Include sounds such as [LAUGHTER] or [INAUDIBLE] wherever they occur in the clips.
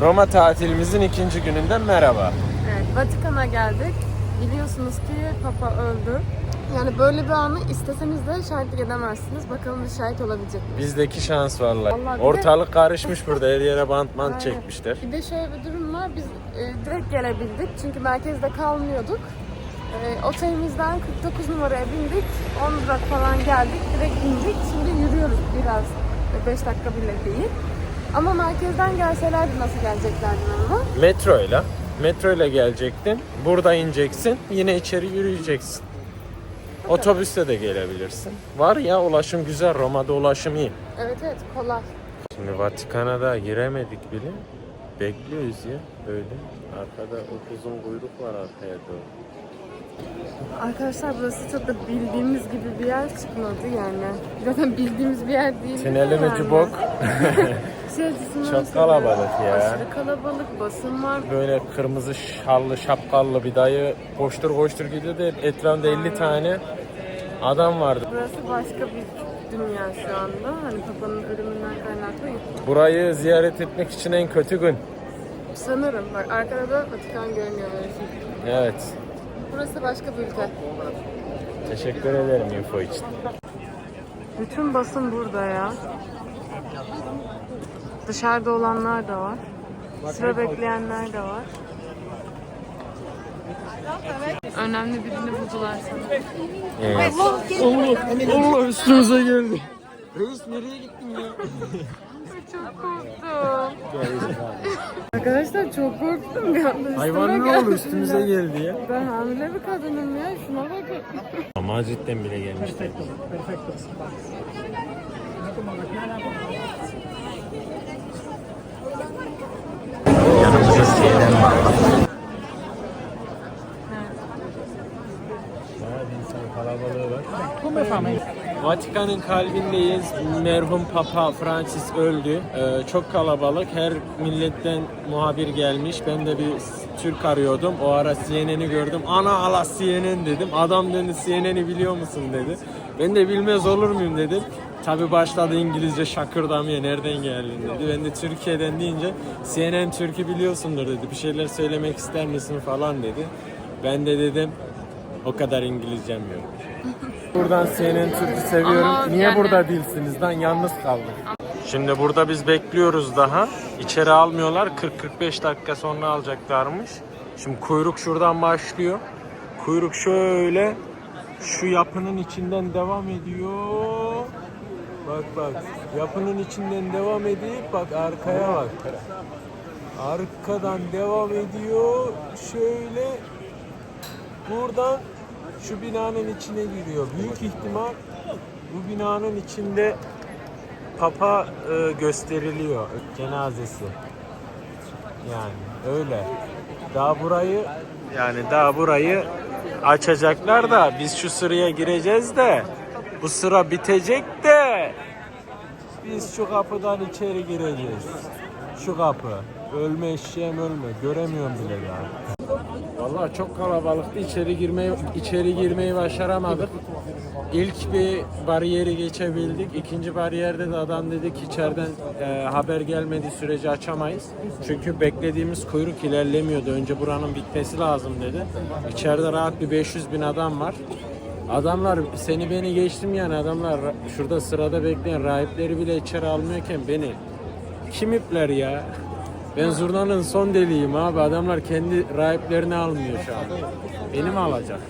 Roma tatilimizin ikinci gününden merhaba. Evet, Vatikan'a geldik. Biliyorsunuz ki Papa öldü. Yani böyle bir anı isteseniz de şahitlik edemezsiniz. Bakalım bir şahit olabilecek mi? Bizdeki şans vallahi. Vallahi bir de- Ortalık karışmış burada. Her yere bant Aynen. çekmişler. Bir de şöyle bir durum var. Biz e, direkt gelebildik. Çünkü merkezde kalmıyorduk. E, otelimizden 49 numaraya bindik. 10 durak falan geldik. Direkt indik. Şimdi yürüyoruz biraz. 5 dakika bile değil. Ama merkezden gelselerdi nasıl geleceklerdi ama. Metroyla. Metroyla gelecektin. Burada ineceksin. Yine içeri yürüyeceksin. Otobüste de gelebilirsin. Var ya ulaşım güzel. Roma'da ulaşım iyi. Evet evet kolay. Şimdi Vatikan'a da giremedik bile. Bekliyoruz ya böyle. Arkada upuzun kuyruk var arkaya doğru. Arkadaşlar burası çok da bildiğimiz gibi bir yer çıkmadı yani. Zaten bildiğimiz bir yer değil. Tünelin ucu bok. [LAUGHS] Çok kalabalık ya. Aşırı kalabalık, basın var. Böyle kırmızı şallı şapkallı bir dayı koştur koştur gidiyor da etrafında 50 tane adam vardı. Burası başka bir dünya şu anda. Hani Papa'nın ölümünden kaynaklı. Burayı ziyaret etmek için en kötü gün. Sanırım. Bak arkada da Vatikan görünüyor böyle. Evet. Burası başka bir ülke. Teşekkür ederim info için. Bütün basın burada ya. Dışarıda olanlar da var. Sıra bekleyenler de var. Önemli birini buldular sana. Evet. Allah üstümüze geldi. Reis nereye gittin ya? Çok korktum. [LAUGHS] Arkadaşlar çok korktum bir anda Hayvan ne oldu üstümüze geldi ya. Ben hamile bir kadınım ya. Şuna bakın. Ama cidden bile gelmişler. Yanımızda seyirler var. Bayağı bir insan kalabalığı var. Vatikan'ın kalbindeyiz. Merhum Papa Francis öldü. Ee, çok kalabalık. Her milletten muhabir gelmiş. Ben de bir Türk arıyordum. O ara CNN'i gördüm. Ana ala CNN dedim. Adam dedi CNN'i biliyor musun dedi. Ben de bilmez olur muyum dedim. Tabi başladı İngilizce şakırdamaya nereden geldin dedi. Ben de Türkiye'den deyince CNN Türk'ü biliyorsundur dedi. Bir şeyler söylemek ister misin falan dedi. Ben de dedim o kadar İngilizcem yok. [LAUGHS] Buradan CNN Türk'ü seviyorum. Ama Niye yani- burada değilsiniz lan? Yalnız kaldık. Şimdi burada biz bekliyoruz daha. İçeri almıyorlar. 40-45 dakika sonra alacaklarmış. Şimdi kuyruk şuradan başlıyor. Kuyruk şöyle şu yapının içinden devam ediyor. Bak bak. Yapının içinden devam edip bak arkaya bak. Arkadan devam ediyor. Şöyle buradan şu binanın içine giriyor. Büyük ihtimal bu binanın içinde Papa e, gösteriliyor cenazesi. Yani öyle. Daha burayı yani daha burayı açacaklar da biz şu sıraya gireceğiz de bu sıra bitecek de biz şu kapıdan içeri gireceğiz. Şu kapı. Ölme eşeğim ölme. Göremiyorum bile yani. Vallahi çok kalabalıktı. İçeri girmeyi içeri girmeyi başaramadık. İlk bir bariyeri geçebildik. İkinci bariyerde de adam dedi ki içeriden e, haber gelmediği sürece açamayız. Çünkü beklediğimiz kuyruk ilerlemiyordu. Önce buranın bitmesi lazım dedi. İçeride rahat bir 500 bin adam var. Adamlar seni beni geçtim yani adamlar şurada sırada bekleyen rahipleri bile içeri almıyorken beni kim ipler ya? Ben zurnanın son deliyim abi. Adamlar kendi rahiplerini almıyor şu an. Beni mi alacak?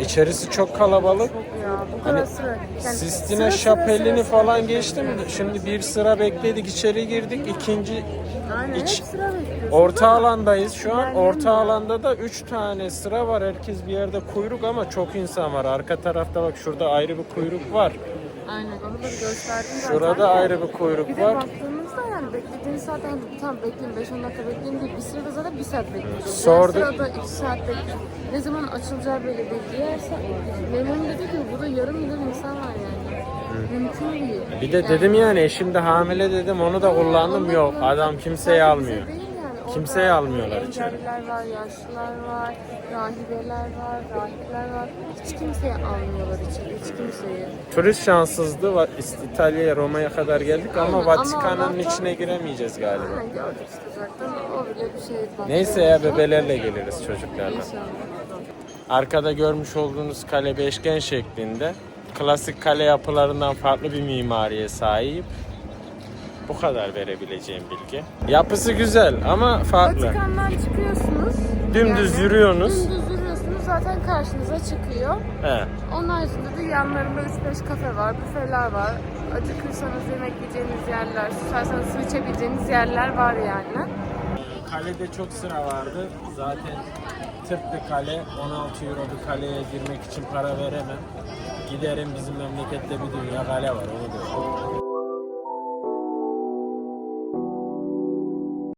İçerisi çok kalabalık. Ya bu kadar Hani sıra. Yani Sistine sıra, sıra, Şapeli'ni sıra, falan geçtim. Şimdi bir sıra bekledik, içeri girdik. İkinci Aynen iç- hep sıra bekliyorsun. orta alandayız şu an. Orta alanda da 3 tane sıra var. Herkes bir yerde kuyruk ama çok insan var. Arka tarafta bak şurada ayrı bir kuyruk var. Aynen onu da gösterdim zaten. Şurada ayrı bir kuyruk Bir de var. Yani beklediğiniz zaten tam bekleyin 5-10 dakika bekleyin değil. Bir sırada zaten 1 saat bekliyoruz. Sorduk. Diğer sırada 2 saat bekliyoruz. Ne zaman açılacağı belli değil. Diğer sa- Memnun dedi ki burada yarım milyon insan var yani. Mümkün değil. Bir de dedim yani eşim de hamile dedim onu da kullandım yok adam kimseyi almıyor. değil yani. Kimseyi almıyorlar içeri. Engelliler var, yaşlılar var, rahibeler var, rahipler var. Hiç kimseyi almıyorlar içeri, hiç kimseyi. Turist şanssızdı. Va- İst- İtalya'ya, Roma'ya kadar geldik ama Aynen, Vatikan'ın Allah'tan- içine giremeyeceğiz galiba. Ha, gördük işte zaten. O bile bir şey. bak. Neyse ya bebelerle geliriz çocuklarla. İnşallah. Arkada görmüş olduğunuz kale beşgen şeklinde. Klasik kale yapılarından farklı bir mimariye sahip. Bu kadar verebileceğim bilgi. Yapısı güzel ama farklı. Vatikan'dan çıkıyorsunuz. Dümdüz yürüyorsunuz. Dümdüz yürüyorsunuz zaten karşınıza çıkıyor. He. Onun haricinde de yanlarında 3-5 kafe var, büfeler var. Acıkırsanız yemek yiyeceğiniz yerler, susarsanız su içebileceğiniz yerler var yani. Kalede çok sıra vardı. Zaten tıp bir kale. 16 euro bir kaleye girmek için para veremem. Giderim bizim memlekette bir dünya kale var onu da.